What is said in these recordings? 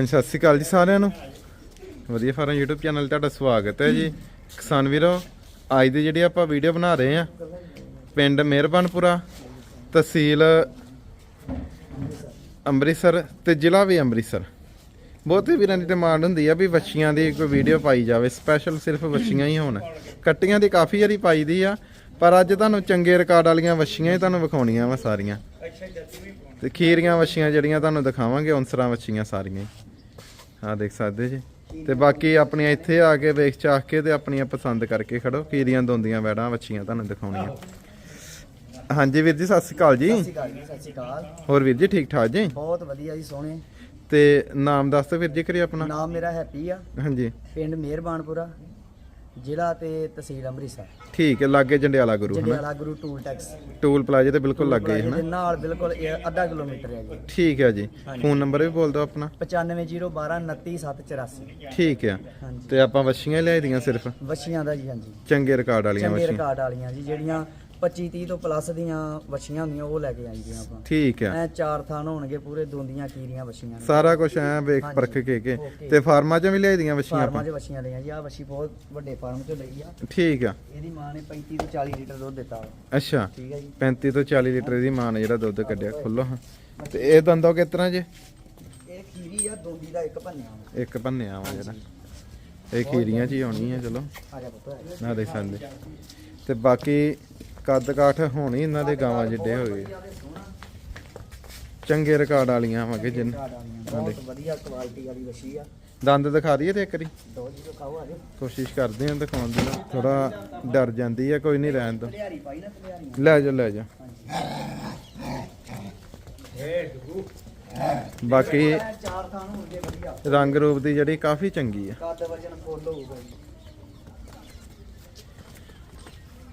ਹਾਂਜੀ, ਸਤਿ ਸ਼੍ਰੀ ਅਕਾਲ ਜੀ ਸਾਰਿਆਂ ਨੂੰ। ਵਧੀਆ ਫਾਰਮ YouTube ਚੈਨਲ ਤੁਹਾਡਾ ਸਵਾਗਤ ਹੈ ਜੀ। ਕਿਸਾਨ ਵੀਰੋ, ਅੱਜ ਦੀ ਜਿਹੜੀ ਆਪਾਂ ਵੀਡੀਓ ਬਣਾ ਰਹੇ ਆ ਪਿੰਡ ਮਿਹਰਬਾਨਪੁਰਾ, ਤਹਿਸੀਲ ਅੰਮ੍ਰਿਤਸਰ ਤੇ ਜ਼ਿਲ੍ਹਾ ਵੀ ਅੰਮ੍ਰਿਤਸਰ। ਬਹੁਤੇ ਵੀਰਾਂ ਦੀ ਡਿਮਾਂਡ ਹੁੰਦੀ ਆ ਵੀ ਵੱਛੀਆਂ ਦੀ ਕੋਈ ਵੀਡੀਓ ਪਾਈ ਜਾਵੇ ਸਪੈਸ਼ਲ ਸਿਰਫ ਵੱਛੀਆਂ ਹੀ ਹੋਣ। ਕੱਟੀਆਂ ਦੀ ਕਾਫੀ ਵਾਰੀ ਪਾਈ ਦੀ ਆ, ਪਰ ਅੱਜ ਤੁਹਾਨੂੰ ਚੰਗੇ ਰਿਕਾਰਡ ਵਾਲੀਆਂ ਵੱਛੀਆਂ ਹੀ ਤੁਹਾਨੂੰ ਵਿਖਾਉਣੀਆਂ ਵਾ ਸਾਰੀਆਂ। ਤੇ ਖੀਰੀਆਂ ਵੱਛੀਆਂ ਜਿਹੜੀਆਂ ਤੁਹਾਨੂੰ ਦਿਖਾਵਾਂਗੇ ਔਂਸਰਾਂ ਵੱਛੀਆਂ ਸਾਰੀਆਂ ਆ ਦੇਖ ਸਕਦੇ ਜੀ। ਤੇ ਬਾਕੀ ਆਪਣੀਆਂ ਇੱਥੇ ਆ ਕੇ ਵੇਖ ਚਾਖ ਕੇ ਤੇ ਆਪਣੀਆਂ ਪਸੰਦ ਕਰਕੇ ਖੜੋ। ਖੀਰੀਆਂ ਦੋਂਦੀਆਂ ਵੈੜਾਂ ਵੱਛੀਆਂ ਤੁਹਾਨੂੰ ਦਿਖਾਉਣੀਆਂ। ਹਾਂਜੀ ਵੀਰ ਜੀ ਸਤਿ ਸ਼੍ਰੀ ਅਕਾਲ ਜੀ। ਸਤਿ ਸ਼੍ਰੀ ਅਕਾਲ ਜੀ ਸਤਿ ਸ਼੍ਰੀ ਅਕਾਲ। ਹੋਰ ਵੀਰ ਜੀ ਠੀਕ ਠਾਕ ਜੀ? ਬਹੁਤ ਵਧੀਆ ਜੀ ਸੋਹਣੇ। ਤੇ ਨਾਮ ਦੱਸ ਦਿਓ ਵੀਰ ਜੀ ਕਰੀ ਆਪਣਾ। ਨਾਮ ਮੇਰਾ ਹੈਪੀ ਆ। ਹਾਂਜੀ। ਪਿੰਡ ਮਿਹਰਬਾਨਪੁਰਾ। ਜ਼ਿਲ੍ਹਾ ਤੇ ਤਹਿਸੀਲ ਅੰਮ੍ਰਿਤਸਰ। ਠੀਕ ਹੈ ਲਾਗੇ ਜੰਡਿਆਲਾ ਗੁਰੂ ਹਨਾ? Jandiala Guru toll tax. Toll ਪਲਾਜ਼ੇ ਤੇ ਬਿਲਕੁਲ ਲੱਗੇ ਹਨਾ? ਨਾਲ ਬਿਲਕੁਲ ਇਹ ਅੱਧਾ ਕਿਲੋਮੀਟਰ ਹੈ ਜੀ। ਠੀਕ ਹੈ ਜੀ। ਫੋਨ ਨੰਬਰ ਵੀ ਬੋਲ ਦਿਓ ਆਪਣਾ। 9501299784 ਠੀਕ ਹੈ। ਤੇ ਆਪਾਂ ਵੱਛੀਆਂ ਹੀ ਲਿਆਈ ਦੀਆਂ ਸਿਰਫ? ਵੱਛੀਆਂ ਦਾ ਜੀ ਹਾਂਜੀ। ਚੰਗੇ ਰਿਕਾਰਡ ਵਾਲੀਆਂ ਚੰਗੇ ਵੱਛੀਆਂ। ਰਿਕਾਰਡ ਵਾਲੀਆਂ ਜੀ ਜਿਹੜੀਆਂ 25 30 ਤੋਂ ਪਲੱਸ ਦੀਆਂ ਵੱਛੀਆਂ ਹੁੰਦੀਆਂ ਉਹ ਲੈ ਕੇ ਆਈਆਂ ਆਪਾਂ। ਠੀਕ ਹੈ ਐ ਚਾਰ ਥਾਨ ਹੋਣਗੇ ਪੂਰੇ ਦੋਂਦੀਆਂ ਕੀਰੀਆਂ ਵੱਛੀਆਂ ਨੇ। ਸਾਰਾ ਕੁਝ ਐ ਵੇਖ ਹਾਂਜੀ, ਪਰਖ ਕੇ ਕੇ। ਓਕੇ। ਤੇ ਫਾਰਮਾਂ 'ਚ ਵੀ ਲਿਆਈ ਦੀਆਂ ਵੱਛੀਆਂ ਫਾਰਮਾਂ ਆਪਾਂ? 'ਚ ਵੱਛੀਆਂ ਲਈਆਂ ਜੀ। ਆ ਵੱਛੀ ਬਹੁਤ ਵੱਡੇ ਫਾਰਮ 'ਚੋਂ ਲਈ ਆ। ਠੀਕ ਆ। ਇਹਦੀ ਮਾਂ ਨੇ 35 ਤੋਂ 40 ਲੀਟਰ ਦੁੱਧ ਦਿੱਤਾ ਵਾ। ਅੱਛਾ। ਠੀਕ ਹੈ ਜੀ। 35 ਤੋਂ 40 ਲੀਟਰ ਦੀ ਮਾਂ ਨੇ ਜਿਹੜਾ ਦੁੱਧ ਕੱਢਿਆ ਖੁੱਲੋ ਹਾਂ ਤੇ ਇਹ ਦੰਦੋ ਕਿਸ ਤਰ੍ਹਾਂ ਜੇ? ਇਹ ਖੀਰੀ ਆ ਦੋਂਦੀ ਦਾ ਇੱਕ ਭੰਨਿਆ ਵਾ। ਇੱਕ ਭੰਨਿਆ ਵਾ ਜਿਹੜਾ। ਇਹ ਖੀਰੀਆਂ 'ਚ ਹੀ ਆਉਣੀ ਹੈ ਚਲੋ। ਆ ਜਾ ਪੁੱਤ ਨਾ ਦੇਖ ਸਕਦੇ ਤੇ ਬਾਕੀ ਕੱਦ ਕਾਠ ਹੋਣੀ ਇਹਨਾਂ ਦੇ ਗਾਵਾਂ ਜਿੱਡੇ ਹੋਏ। ਚੰਗੇ ਰਿਕਾਰਡ ਵਾਲੀਆਂ ਵਾਂਗੇ ਜਿੰਨ ਬਹੁਤ ਵਧੀਆ ਕੁਆਲਿਟੀ ਵਾਲੀ ਵਸ਼ੀ ਆ। ਦੰਦ ਦਿਖਾ ਦਈਏ ਤੇ ਇੱਕ ਵਾਰੀ। ਦੋ ਜੀ ਆ ਕੋਸ਼ਿਸ਼ ਕਰਦੇ ਹਾਂ ਦਿਖਾਉਣ ਦੀ। ਥੋੜਾ ਡਰ ਜਾਂਦੀ ਹੈ ਕੋਈ ਨਹੀਂ ਰਹਿਣ ਦੋ। ਲੈ ਜਾ ਲੈ ਜਾ। ਬਾਕੀ ਰੰਗ ਰੂਪ ਦੀ ਜਿਹੜੀ ਕਾਫੀ ਚੰਗੀ ਆ। ਕੱਦ ਵਜਨ ਫੁੱਲ ਹੋਊਗਾ ਜੀ।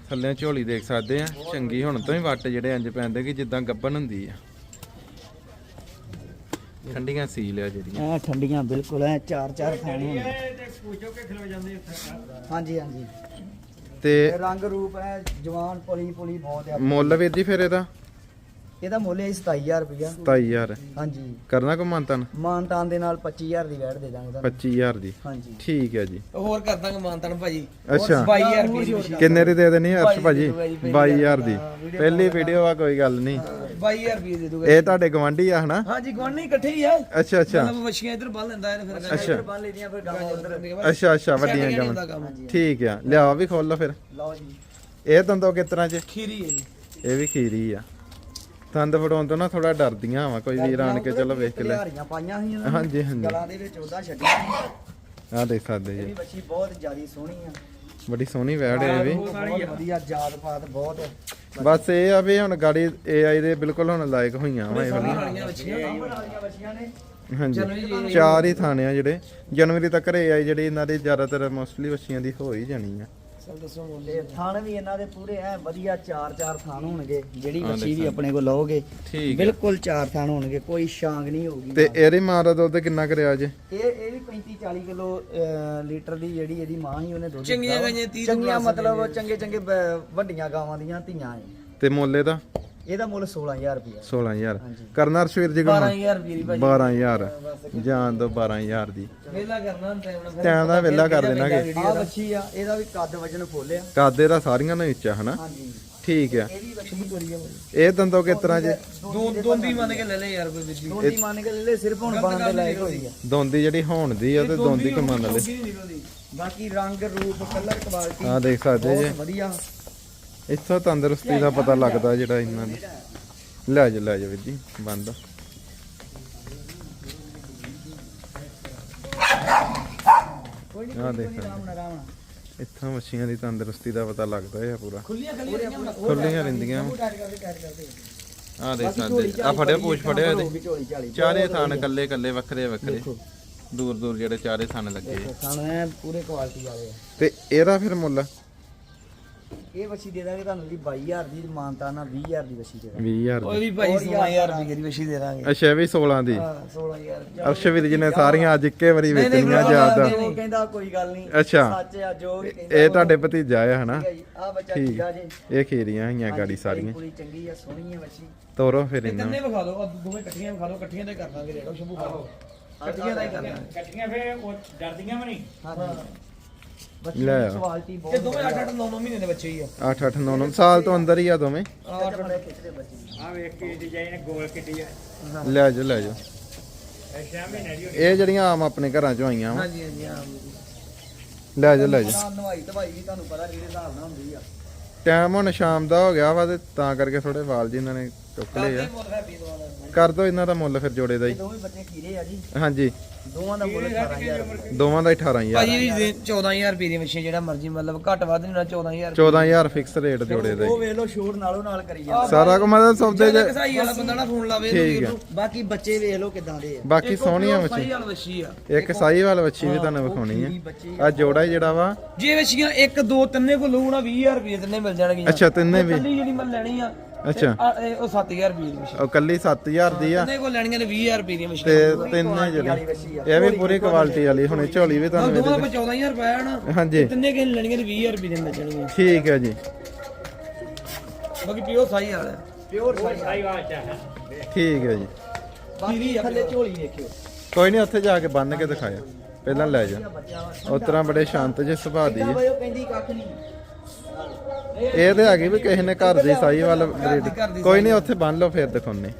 ਥੱਲੇ ਝੋਲੀ ਦੇਖ ਸਕਦੇ ਆ। ਚੰਗੀ ਹੁਣ ਤੋਂ ਹੀ ਵੱਟ ਜਿਹੜੇ ਇੰਜ ਪੈਂਦੇ ਕਿ ਜਿੱਦਾਂ ਗੱਬਨ ਹੁੰਦੀ ਆ। ਠੰਡੀਆਂ ਸੀਲ ਆ ਜਿਹੜੀਆਂ। ਐ ਠੰਡੀਆਂ ਬਿਲਕੁਲ ਐ ਚਾਰ ਚਾਰ ਹੋਣਗੇ ਹਾਂਜੀ ਹਾਂਜੀ। ਤੇ ਰੰਗ ਰੂਪ ਐ ਜਵਾਨ ਪੁਲੀ ਪੁਲੀ ਬਹੁਤ ਆ। ਮੁੱਲ ਵੀਰ ਜੀ ਫਿਰ ਇਹਦਾ? ਇਹਦਾ ਮੁੱਲ ਹੈ 27000 ਰੁਪਇਆ। 27000 ਹਾਂਜੀ। ਕਰਨਾ ਕੋ ਮੰਤਨ ਮਾਨਤਾਨ ਦੇ ਨਾਲ 25000 ਦੀ ਵੈਟ ਦੇ ਦਾਂਗੇ ਤੁਹਾਨੂੰ। 25000 ਦੀ। ਹਾਂਜੀ। ਠੀਕ ਹੈ ਜੀ। ਹੋਰ ਕਰ ਦਾਂਗੇ ਮਾਨਤਨ ਭਾਜੀ। ਅੱਛਾ। 22000 ਰੁਪਏ ਦੀ। ਮਸ਼ੀਨ ਕਿੰਨੇ ਦੀ ਦੇ ਦੇਣੀ ਅਰਸ਼ ਭਾਜੀ? ਭਾਜੀ, 22000 ਦੀ ਪਹਿਲੀ ਵੀਡੀਓ ਆ ਕੋਈ ਗੱਲ ਨਹੀਂ। 22000 ਰੁਪਏ ਦੇ ਦੂਗਾ। ਇਹ ਤੁਹਾਡੇ ਗਵਾਂਢੀ ਆ ਹਨਾ? ਹਾਂਜੀ ਗਵਾਂਢੀ ਇਕੱਠੇ ਹੀ ਆ। ਅੱਛਾ ਅੱਛਾ। ਮਤਲਬ ਮੱਛੀਆਂ ਇੱਧਰ ਬੰਨ ਲੈਂਦਾ ਹੈ ਫਿਰ। ਅੱਛਾ। ਬੰਨ ਲੈਦੀਆਂ ਫਿਰ ਗਾਵਾਂ ਉਧਰ। ਅੱਛਾ ਅੱਛਾ ਵੱਡੀਆਂ ਗਾਵਾਂ। ਠੀਕ ਆ। ਲਿਆਓ ਵੀ ਖੋਲ ਲਓ ਫਿਰ। ਲਓ ਜੀ। ਇਹ ਦੰਦੋ ਕਿਸ ਤਰ੍ਹਾਂ ਚ ਖੀਰੀ ਹੈ ਜੀ। ਇਹ ਵੀ ਖੀਰੀ ਆ। ਦੰਦ ਫੜਾਉਣ ਤੋਂ ਨਾ ਥੋੜਾ ਡਰਦੀਆਂ ਵਾ ਕੋਈ ਵੀਰ ਆਣ ਕੇ ਚਲੋ ਵੇਖ ਕੇ ਲੈ। ਤਲਿਆਰੀਆਂ ਪਾਈਆਂ ਸੀ ਇਹਨਾਂ ਹਾਂਜੀ ਹਾਂਜੀ। ਗਲਾਂ ਦੇ ਵਿੱਚ ਉਹਦਾ ਛੱਡੀਆਂ ਆ ਦੇਖ ਸਕਦੇ ਇਹ ਜੀ ਵੀ ਬੱਚੀ ਬਹੁਤ ਜ਼ਿਆਦੀ ਸੋਹਣੀ ਆ। ਬੜੀ ਸੋਹਣੀ ਵੈੜ ਹੈ ਇਹ ਵੀ। ਬਹੁਤ ਵਧੀਆ ਜਾਤ ਪਾਤ ਬਹੁਤ। ਬਸ ਇਹ ਆ ਵੀ ਹੁਣ ਗਾੜੀ AI ਦੇ ਬਿਲਕੁਲ ਹੁਣ ਲਾਇਕ ਹੋਈਆਂ ਵਾ ਇਹ ਵਾਲੀਆਂ। ਵਾਲੀਆਂ ਮੱਛੀਆਂ ਸਾਂਭਣ ਵਾਲੀਆਂ ਬੱਚੀਆਂ ਨੇ। ਹਾਂਜੀ। ਚਾਰ ਹੀ ਥਾਣੇ ਆ ਜਿਹੜੇ। ਜਨਵਰੀ ਤੱਕ AI ਜਿਹੜੀ ਇਹਨਾਂ ਦੀ ਜ਼ਿਆਦਾਤਰ ਮੋਸਟਲੀ ਬੱਚੀਆਂ ਦੀ ਹੋ ਹੀ ਜਾਣੀ ਆ। ਸਭ ਦੱਸੋ ਮੁੱਲ। ਤੇ ਥਣ ਵੀ ਇਹਨਾਂ ਦੇ ਪੂਰੇ ਐ ਵਧੀਆ ਚਾਰ ਚਾਰ ਥਣ ਹੋਣਗੇ ਜਿਹੜੀ ਹਾਂ, ਵੀ ਦੇਖਾਂ। ਆਪਣੇ ਕੋਲ ਲਓਗੇ ਠੀਕ ਬਿਲਕੁਲ ਚਾਰ ਥਣ ਹੋਣਗੇ ਕੋਈ ਸ਼ਾਂਗ ਨਹੀਂ ਹੋਊਗੀ ਤੇ ਇਹਦੀ ਮਾਂ ਦਾ ਦੁੱਧ ਕਿੰਨਾ ਕਰਿਆ ਜੇ ਇਹ ਇਹ ਵੀ 35 40 ਕਿਲੋ ਲੀਟਰ ਦੀ ਜਿਹੜੀ ਇਹਦੀ ਮਾਂ ਹੀ ਉਹਨੇ ਦੁੱਧ ਚੰਗੀਆਂ ਦਿੱਤਾ ਵਾ। ਗਾਈਆਂ 30 ਤੋਂ ਚੰਗੀਆਂ plus ਮਤਲਬ ਚੰਗੇ ਚੰਗੇ ਬ- ਵੱਡੀਆਂ ਗਾਵਾਂ ਦੀਆਂ ਧੀਆਂ ਐ ਤੇ ਮੁੱਲ ਇਹਦਾ ਇਹਦਾ ਮੁੱਲ 16000 ਰੁਪਇਆ 16000 ਹਾਂਜੀ। ਕਰਨਾ ਰਸ਼ਵੀਰ ਜੀ ਕੋਲ 12000 ਰੁਪਏ ਦੀ ਭਾਜੀ। 12000 ਜਾਨ ਦੋ 12000 ਦੀ। ਵੇਲਾ ਕਰਨਾ ਟਾਈਮ ਨਾਲ ਟਾਈਮ ਦਾ ਵਿਹਲਾ ਕਰ ਦੇਣਾਗੇ ਆ ਬੱਚੀ ਆ ਇਹਦਾ ਵੀ ਕੱਦ ਵਜਨ ਫੋਲਿਆ ਕਾਦੇ ਦਾ ਸਾਰੀਆਂ ਨੂੰ ਉੱਚਾ ਹਨਾ? ਹਾਂਜੀ। ਠੀਕ ਆ। ਇਹ ਵੀ ਬੱਚੀ ਇਹ ਦੰਦੋ ਕਿਸ ਤਰ੍ਹਾਂ ਜੇ? ਦੋ ਦੋਂਦੀ ਮੰਨ ਕੇ ਲੈ ਲੈ ਯਾਰ ਕੋਈ ਵਿੱਦੀ ਦੋਂਦੀ ਮੰਨ ਕੇ ਲੈ ਲੈ ਸਿਰਫ ਹੁਣ ਬਣਨ ਦੇ ਲਾਇਕ ਹੋਈ ਆ। ਦੋਂਦੀ ਜਿਹੜੀ ਹੋਣ ਦੀ ਆ ਤੇ ਦੋਂਦੀ ਕਮਾਨ ਵਾਲੇ ਨਹੀਂ ਨਿਕਲਦੀ। ਬਾਕੀ ਰੰਗ ਰੂਪ ਕਲਰ ਕੁਆਲਿਟੀ ਆ ਦੇਖ ਸਕਦੇ ਜੇ। ਬਹੁਤ ਵਧੀਆ। ਇੱਥੋਂ ਤੰਦਰੁਸਤੀ ਦਾ ਪਤਾ ਲੱਗਦਾ ਜਿਹੜਾ ਇਹਨਾਂ ਨੂੰ। ਲੈ ਜਾ ਲੈ ਜਾ ਜੀ ਬੰਦ। ਆ ਦੇਖ। ਇੱਥੋਂ ਮੱਛੀਆਂ ਦੀ ਤੰਦਰੁਸਤੀ ਦਾ ਪਤਾ ਲੱਗਦਾ ਹੈ ਪੂਰਾ। ਖੁੱਲੀਆਂ ਰਹਿੰਦੀਆਂ। ਆ ਦੇਖ ਸਕਦੇ ਆ ਫੜਿਆ ਪੂਛ ਫੜਿਆ ਇਹਦੇ। ਚਾਰੇ ਥਾਨ ਕੱਲੇ ਕੱਲੇ ਵੱਖਰੇ ਵੱਖਰੇ। ਦੂਰ ਦੂਰ ਜਿਹੜੇ ਚਾਰੇ ਥਾਨ ਲੱਗੇ। ਪੂਰੇ ਕੁਆਲਿਟੀ ਵਾਲੇ ਤੇ ਇਹਦਾ ਫਿਰ ਮੁੱਲ? ਇਹ ਬੱਚੀ ਦੇ ਦਾਂਗੇ ਤੁਹਾਨੂੰ ਜੀ 22000 ਦੀ ਮਾਨਤਾ ਨਾਲ 20000 ਦੀ ਬੱਚੀ ਦੇ ਦਾਂਗੇ। 20000 ਉਹ ਵੀ ਭਾਈ 16000 ਰੁਪਏ ਦੀ ਮਸ਼ੀਨ ਦੇ ਦਾਂਗੇ। ਅੱਛਾ ਵੀ 16 ਦੀ। ਹਾਂ 16000 ਅਰਸ਼ਵੀਰ ਜੀ ਨੇ ਸਾਰੀਆਂ ਅੱਜ ਇੱਕੇ ਵਾਰੀ ਵੇਚਣੀਆਂ ਨਹੀਂ, ਉਹ ਕਹਿੰਦਾ ਕੋਈ ਗੱਲ ਨਹੀਂ। ਅੱਛਾ। ਸੱਚ ਆ ਜੋ ਵੀ ਕਹਿੰਦਾ ਇਹ ਤੁਹਾਡੇ ਭਤੀਜਾ ਆ ਹਨਾ? ਆ ਬੱਚਾ ਠੀਕ। ਠੀਕਾ ਜੀ। ਇਹ ਖੀਰੀਆਂ ਹੋਈਆਂ ਗਾੜੀ ਸਾਰੀਆਂ। ਪੂਰੀ ਚੰਗੀ ਆ ਸੋਹਣੀ ਆ ਬੱਚੀ ਤੋਰੋ ਫਿਰ ਇਹਨਾਂ ਕੰਨੇ ਵਿਖਾ ਦਿਓ ਆਹ ਦੋਵੇਂ ਇਕੱਠੀਆਂ ਵਿਖਾ ਦਿਓ ਇਕੱਠੀਆਂ ਤੇ ਕਰ ਦਾਂਗੇ ਰੇੜੋ ਸ਼ੰਭੂ ਲਓ ਕੱਟੀਆਂ ਦਾ ਹੀ ਕਰਨਾ। ਕੱਟੀਆਂ ਫੇ ਉਹ ਡਰਦੀਆਂ ਵੀ ਨਹੀਂ। ਬੱਚੀ ਲੈ ਦੀ ਆ। ਬਹੁਤ ਦੋਵੇਂ 8 8 9 9 ਮਹੀਨੇ ਦੇ ਬੱਚੇ ਹੀ ਆ। 8 8 9 9 ਸਾਲ ਤੋਂ ਅੰਦਰ ਹੀ ਆ ਦੋਵੇਂ। ਆਹ ਅੱਠ- ਬੜੇ ਖਿੱਚਦੇ ਬੱਚੇ ਆ ਵੇਖ ਕੇ ਡਿਜ਼ਾਈਨ ਗੋਲ ਕਿੱਡੀ ਆ ਲੈ ਜਾ ਲੈ ਜਾ ਐਸ਼ਾ ਮਹੀਨੇ ਦੀ ਇਹ ਜਿਹੜੀਆਂ ਆਮ ਆਪਣੇ ਘਰਾਂ ਚੋਂ ਆਈਆਂ ਵਾ। ਹਾਂਜੀ ਹਾਂਜੀ ਹਾਂ ਲੈ ਜਾ ਲੈ ਜਾ ਨਾ ਨਵਾਈ ਧਵਾਈ ਵੀ ਤੁਹਾਨੂੰ ਪਤਾ ਜਿਹੜੇ ਹਿਸਾਬ ਨਾਲ ਹੁੰਦੀ ਆ। ਟਾਈਮ ਹੁਣ ਸ਼ਾਮ ਦਾ ਹੋ ਗਿਆ ਵਾ ਤੇ ਤਾਂ ਕਰਕੇ ਥੋੜੇ ਵਾਲ ਜੀ ਇਹਨਾਂ ਨੇ ਚੁੱਕ ਲਏ ਆ। ਦਵਾਦਾ ਕਰ ਦੋ ਇਹਨਾਂ ਦਾ ਮੁੱਲ ਫਿਰ ਜੋੜੇ ਦਾ ਇਹ ਹੀ ਦੋਵੇਂ ਬੱਚੇ ਖੀਰੇ ਆ ਜੀ। ਹਾਂਜੀ। ਦੋਵਾਂ ਦਾ ਮੁੱਲ 18000 ਦੋਵਾਂ ਦਾ 18000 ਭਾਜੀ ਵੀ 14000 ਰੁਪਏ ਦੀ ਮਸ਼ੀਨ ਜਿਹੜਾ ਮਰਜ਼ੀ ਮਤਲਬ ਘੱਟ ਵੱਧ ਨਹੀਂ ਹੋਣਾ 14000 14000 ਫਿਕਸ ਰੇਟ ਜੋੜੇ ਦਾ ਉਹ ਹੀ ਵੇਖ ਲਓ ਸ਼ੋਰ ਨਾਲੋਂ ਨਾਲ ਕਰੀ ਜਾਂਦਾ। ਸਾਰਾ ਕੁ ਮਤਲਬ ਸੌਦੇ ਜਿਹੜਾ ਚ ਕਸਾਈ ਵਾਲਾ ਬੰਦਾ ਨਾ ਫੋਨ ਲਾਵੇ ਠੀਕ ਆ। ਬਾਕੀ ਬੱਚੇ ਵੇਖ ਲਓ ਕਿਦਾਂ ਦੇ ਆ। ਬਾਕੀ ਸੋਹਣੀਆਂ ਮੱਛੀ ਮੱਛੀ। ਵਾਲਾ ਵੱਛੀ ਆ। ਇੱਕ ਸਾਈਵਾਲ ਵੱਛੀ ਵੀ ਤੁਹਾਨੂੰ ਵਿਖਾਉਣੀ ਬੱਚੇ ਆ ਜੋੜਾ ਹੀ ਜਿਹੜਾ ਵਾ। ਜੇ ਵੱਛੀਆਂ 1 2 ਤਿੰਨੇ ਕੋ ਲਊਣਾ 20000 ਰੁਪਏ ਤਿੰਨੇ ਮਿਲ ਜਾਣਗੀਆਂ। ਅੱਛਾ ਤਿੰਨੇ ਵੀ। ਜਿਹੜੀ ਮੈਂ ਲੈਣੀ ਆ ਅੱਛਾ। ਆ, ਇਹ ਉਹ 7000 ਰੁਪਏ ਦੀ ਮਸ਼ੀਨ। ਉਹ ਕੱਲੀ 7000 ਦੀ ਆ। ਤਿੰਨੇ ਕੋ ਲੈਣੀਆਂ ਨੇ 20000 ਰੁਪਏ ਦੀ ਮਸ਼ੀਨ। ਤੇ ਤਿੰਨੇ ਜਿਹੜੀ ਇਹ ਵੀ ਪੂਰੀ ਕੁਆਲਿਟੀ ਵਾਲੀ। ਹੁਣੇ ਝੋਲੀ ਵੀ ਤੁਹਾਨੂੰ ਦੋਵਾਂ ਦਾ 14000 ਰੁਪਏ ਨਾ ਤੇ- ਹਾਂਜੀ। ਤਿੰਨੇ ਕਿਨ ਲੈਣੀਆਂ ਨੇ 20000 ਰੁਪਏ ਦੀਆਂ ਮਿਲ ਜਾਣਗੀਆਂ ਠੀਕ ਹੈ ਜੀ। ਬਾਕੀ ਪਿਓ ਸਾਈ ਵਾਲਾ। ਪਿਓਰ ਸਾਈ ਠੀਕ ਹੈ ਜੀ। ਬਾਕੀ ਥੱਲੇ ਝੋਲੀ ਵੇਖਿਓ। ਕੋਈ ਨਹੀਂ ਉੱਥੇ ਜਾ ਕੇ ਬੰਨ ਕੇ ਦਿਖਾਇਆ। ਪਹਿਲਾਂ ਲੈ ਜਾ। ਉਸ ਤਰ੍ਹਾਂ ਬੜੇ ਸ਼ਾਂਤ ਜਿਹੇ ਸੁਭਾਅ ਦੀ। ਹੈ ਬਈ ਉਹ ਕਹਿੰਦੀ ਕੱਖ ਨਹੀਂ। ਇਹ ਤੇ ਹੈਗੀ ਵੀ ਕਿਸੇ ਨੇ ਘਰ ਦੀ ਸਾਈ ਵਾਲ ਬਰੀਡ। ਕੋਈ ਨਹੀਂ ਉੱਥੇ ਬੰਨ ਲਓ ਫੇਰ ਦਿਖਾਉਣੇ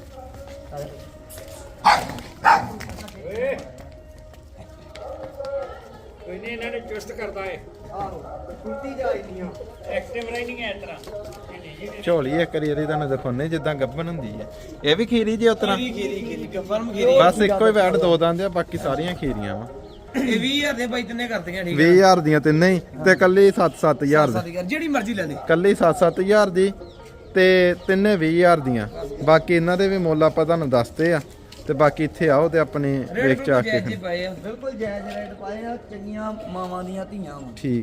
ਕੋਈ ਨਹੀਂ ਇਹਨਾਂ ਨੇ ਚੁਸਤ ਕਰਦਾ ਏ ਆ ਝੋਲੀ ਇੱਕ ਵਾਰੀ ਇਹਦੀ ਤੁਹਾਨੂੰ ਦਿਖਾਉਣੇ ਜਿੱਦਾਂ ਗੱਬਨ ਹੁੰਦੀ ਹੈ। ਇਹ ਵੀ ਖੀਰੀ ਜੀ ਖੀਰੀ ਬਸ ਇੱਕੋ ਹੀ ਵੈਟ ਦੋ ਦੰਦ ਆ ਬਾਕੀ ਸਾਰੀਆਂ ਖੀਰੀਆਂ ਵਾ। ਇਹ 20000 ਦੇ ਬਾਈ ਤਿੰਨੇ ਕਰਤੀਆਂ ਠੀਕ 20000 ਦੀਆਂ ਤਿੰਨੇ ਹੀ ਤੇ ਕੱਲੀ 7-7000 ਦੀ। ਜਿਹੜੀ ਮਰਜ਼ੀ ਲੈ ਲੈ ਕੱਲੀ 7-7000 ਦੀ ਤੇ ਤਿੰਨੇ 20000 ਦੀਆਂ। ਬਾਕੀ ਇਹਨਾਂ ਦੇ ਵੀ ਮੁੱਲ ਆਪਾਂ ਤੁਹਾਨੂੰ ਦੱਸਦੇ ਆ ਤੇ ਬਾਕੀ ਇੱਥੇ ਆਓ ਤੇ ਆਪਣੇ ਵੇਖ ਚਾ ਕੇ ਬਿਲਕੁਲ ਜਾਇਜ਼ ਰੇਟ ਪਾਏ ਆ ਚੰਗੀਆਂ ਮਾਵਾਂ ਦੀਆਂ ਧੀਆਂ ਵਾਂ। ਠੀਕ।